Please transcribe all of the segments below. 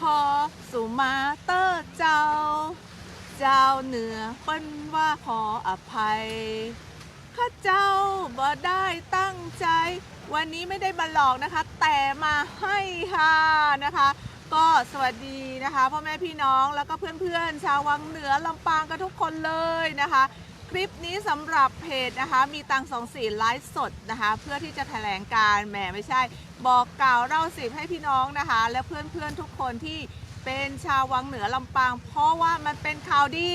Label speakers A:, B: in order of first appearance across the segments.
A: ขอสุมาเตอร์เจ้า เจ้าเหนือเปิ้นว่าขออภัยข้าเจ้าบ่ได้ตั้งใจ วันนี้ไม่ได้มาหลอกนะคะ แต่มาให้ค่ะนะคะ ก็สวัสดีนะคะพ่อแม่พี่น้องแล้วก็เพื่อนๆ ชาววังเหนือลำปางกันทุกคนเลยนะคะ คลิปนี้สำหรับเพจนะคะ มีตังสองสีไลฟ์สดนะคะ เพื่อที่จะแถลงการแหมไม่ใช่ บอกกล่าวเล่าสิบให้พี่น้องนะคะ และเพื่อนๆทุกคนที่เป็นชาววังเหนือลำปาง เพราะว่ามันเป็นข่าวดี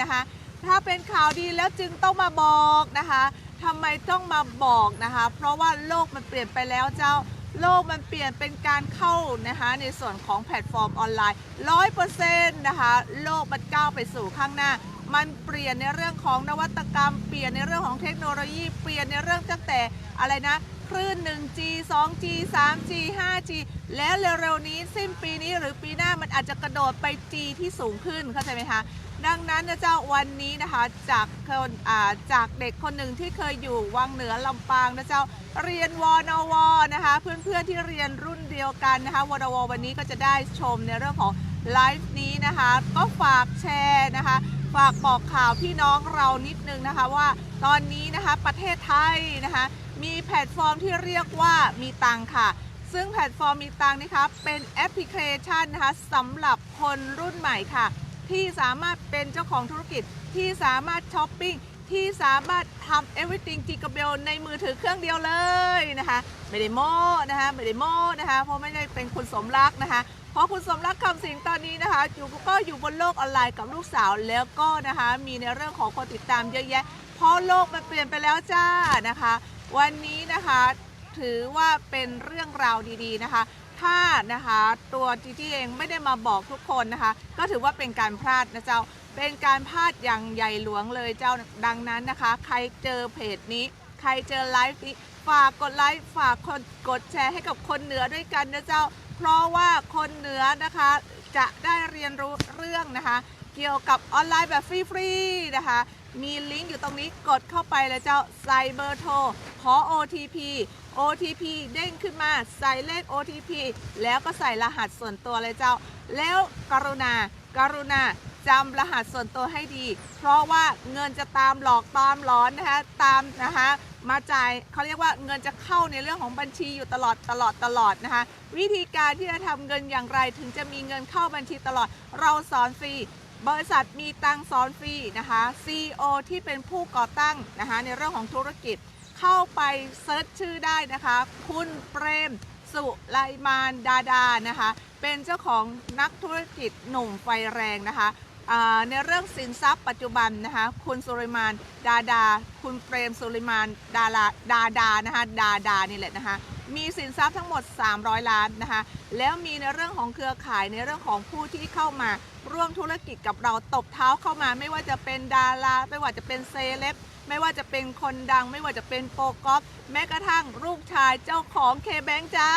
A: นะคะ ถ้าเป็นข่าวดีแล้วจึงต้องมาบอกนะคะทำไมต้องมาบอกนะคะ เพราะว่าโลกมันเปลี่ยนไปแล้วเจ้าโลกมันเปลี่ยนเป็นการเข้านะคะในส่วนของแพลตฟอร์มออนไลน์ร้อยเปอร์เซ็นต์นะคะ โลกมันก้าวไปสู่ข้างหน้า มันเปลี่ยนในเรื่องของนวัตกรรม เปลี่ยนในเรื่องของเทคโนโลยี เปลี่ยนในเรื่องตั้งแต่อะไรนะคลื่น 1G 2G 3G 5G แล้วเร็วๆนี้สิ้นปีนี้หรือปีหน้ามันอาจจะกระโดดไป G ที่สูงขึ้นเข้าใจไหมคะ ดังนั้นนะเจ้าวันนี้นะคะจากคนจากเด็กคนหนึ่งที่เคยอยู่วังเหนือลำปางนะเจ้าเรียนวนวนะคะ เพื่อนๆที่เรียนรุ่นเดียวกันนะคะวนววันนี้ก็จะได้ชมในเรื่องของไลฟ์นี้นะคะ ก็ฝากแชร์นะคะ ฝากบอกข่าวพี่น้องเรานิดนึงนะคะว่าตอนนี้นะคะประเทศไทยนะคะมีแพลตฟอร์มที่เรียกว่ามีตังค่ะ ซึ่งแพลตฟอร์มมีตังนะคะเป็นแอปพลิเคชันนะคะสำหรับคนรุ่นใหม่ค่ะ ที่สามารถเป็นเจ้าของธุรกิจที่สามารถช้อปปิ้งที่สามารถทำ everything จิกเบลในมือถือเครื่องเดียวเลยนะคะ ไม่ได้โม้นะคะ ไม่ได้โม้นะคะ เพราะไม่ได้เป็นคุณสมรักนะคะ ราะคุณสมรักคำสิงตอนนี้นะคะอยู่ก็อยู่บนโลกออนไลน์กับลูกสาวแล้วก็นะคะมีในเรื่องของคนติดตามเยอะแยะ เพราะโลกมันเปลี่ยนไปแล้วจ้านะคะ วันนี้นะคะถือว่าเป็นเรื่องราวดีๆนะคะถ้านะคะตัวจีจี้เองไม่ได้มาบอกทุกคนนะคะ ก็ถือว่าเป็นการพลาดนะเจ้า เป็นการพลาดอย่างใหญ่หลวงเลยเจ้าดังนั้นนะคะ ใครเจอเพจนี้ ใครเจอไลฟ์นี้ฝากกดไลค์ฝากกดกดแชร์ให้กับคนเหนือด้วยกันนะเจ้า เพราะว่าคนเหนือนะคะจะได้เรียนรู้เรื่องนะคะ เกี่ยวกับออนไลน์แบบฟรีๆนะคะ มีลิงก์อยู่ตรงนี้กดเข้าไปเลยเจ้าใส่เบอร์โทรขอ OTP OTP เด้งขึ้นมาใส่เลข OTP แล้วก็ใส่รหัสส่วนตัวเลยเจ้า แล้วกรุณา กรุณา จำรหัสส่วนตัวให้ดี เพราะว่าเงินจะตามหลอกตามหลอนนะคะตามนะคะมาจ่ายเขาเรียกว่าเงินจะเข้าในเรื่องของบัญชีอยู่ตลอดตลอดตลอดนะคะ วิธีการที่จะทำเงินอย่างไรถึงจะมีเงินเข้าบัญชีตลอด เราสอนฟรีบริษัทมีตังสอนฟรีนะคะ CEO ที่เป็นผู้ก่อตั้งนะคะในเรื่องของธุรกิจเข้าไปเซิร์ชชื่อได้นะคะ คุณเปรม สุไลมานดาดานะคะ เป็นเจ้าของนักธุรกิจหนุ่มไฟแรงนะคะ ในเรื่องสินทรัพย์ปัจจุบันนะคะคุณสุริมานดาดา คุณเปรมสุริมานดาลาดาดานะคะดาดานี่แหละนะคะมีสินทรัพย์ทั้งหมด 300 ล้านนะคะแล้วมีในเรื่องของเครือข่ายในเรื่องของผู้ที่เข้ามาร่วมธุรกิจกับเราตบเท้าเข้ามา ไม่ว่าจะเป็นดาราไม่ว่าจะเป็นเซเลบไม่ว่าจะเป็นคนดัง ไม่ว่าจะเป็นโปรกอฟแม้กระทั่งลูกชายเจ้าของเคแบงจ้า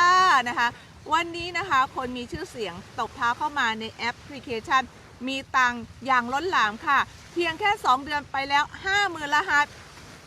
A: นะคะวันนี้นะคะคนมีชื่อเสียงตบเท้าเข้ามาในแอปพลิเคชัน มีตังอย่างล้นหลามค่ะ เพียงแค่ 2 เดือนไปแล้ว 50,000รหัส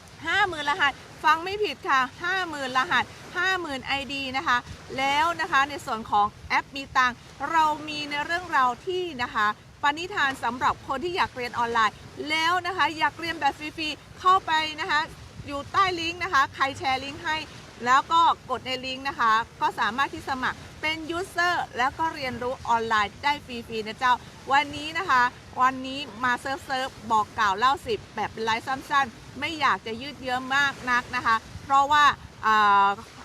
A: 50,000รหัส ฟังไม่ผิดค่ะ 50,000รหัส 50,000 ID นะคะ แล้วนะคะในส่วนของแอปมีตังเรามีในเรื่องราวที่นะคะปณิธานสำหรับคนที่อยากเรียนออนไลน์ แล้วนะคะอยากเรียนแบบฟรีๆเข้าไปนะคะ อยู่ใต้ลิงก์นะคะ ใครแชร์ลิงก์ให้ แล้วก็กดในลิงก์นะคะ ก็สามารถที่สมัคร เป็นยูเซอร์แล้วก็เรียนรู้ออนไลน์ได้ฟรีๆนะเจ้า วันนี้นะคะ วันนี้มาเซิร์ฟเซิร์ฟบอกกล่าวเล่าสิบแบบไลฟ์สั้นๆ ไม่อยากจะยืดเยื้อมากนักนะคะ เพราะว่า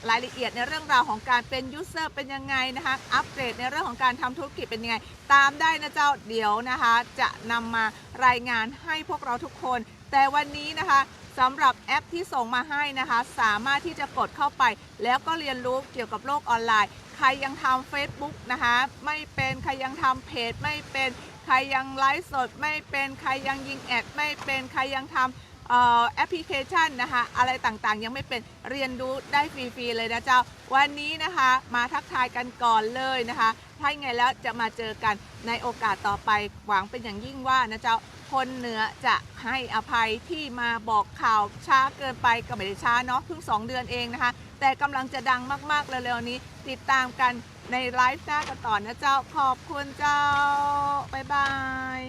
A: รายละเอียดในเรื่องราวของการเป็นยูเซอร์เป็นยังไงนะคะ อัปเกรดในเรื่องของการทำธุรกิจเป็นยังไง ตามได้นะเจ้าเดี๋ยวนะคะ จะนำมารายงานให้พวกเราทุกคน แต่วันนี้นะคะสำหรับแอปที่ส่งมาให้นะคะ สามารถที่จะกดเข้าไป แล้วก็เรียนรู้เกี่ยวกับโลกออนไลน์ ใครยังทำ Facebook นะคะ ไม่เป็นใครยังทำเพจไม่เป็น ใครยังไลฟ์สด ไม่เป็นใครยังยิงแอดไม่เป็นใครยังทำ แอปพลิเคชันนะคะ อะไรต่างๆ ยังไม่เป็นเรียนรู้ได้ฟรี ๆ เลยนะเจ้า วันนี้นะคะมาทักทายกันก่อนเลยนะคะ ถ้ายไงแล้วจะมาเจอกันในโอกาสต่อไปหวังเป็นอย่างยิ่งว่านะเจ้าคนเหนือจะให้อภัยที่มาบอกข่าวช้าเกินไปก็ไม่ได้ช้าเนาะเพิ่ง 2 เดือนเองนะคะ แต่กำลังจะดังมากๆเร็วๆนี้ ติดตามกันในไลฟ์หน้ากันต่อนะเจ้าขอบคุณเจ้า บ๊ายบาย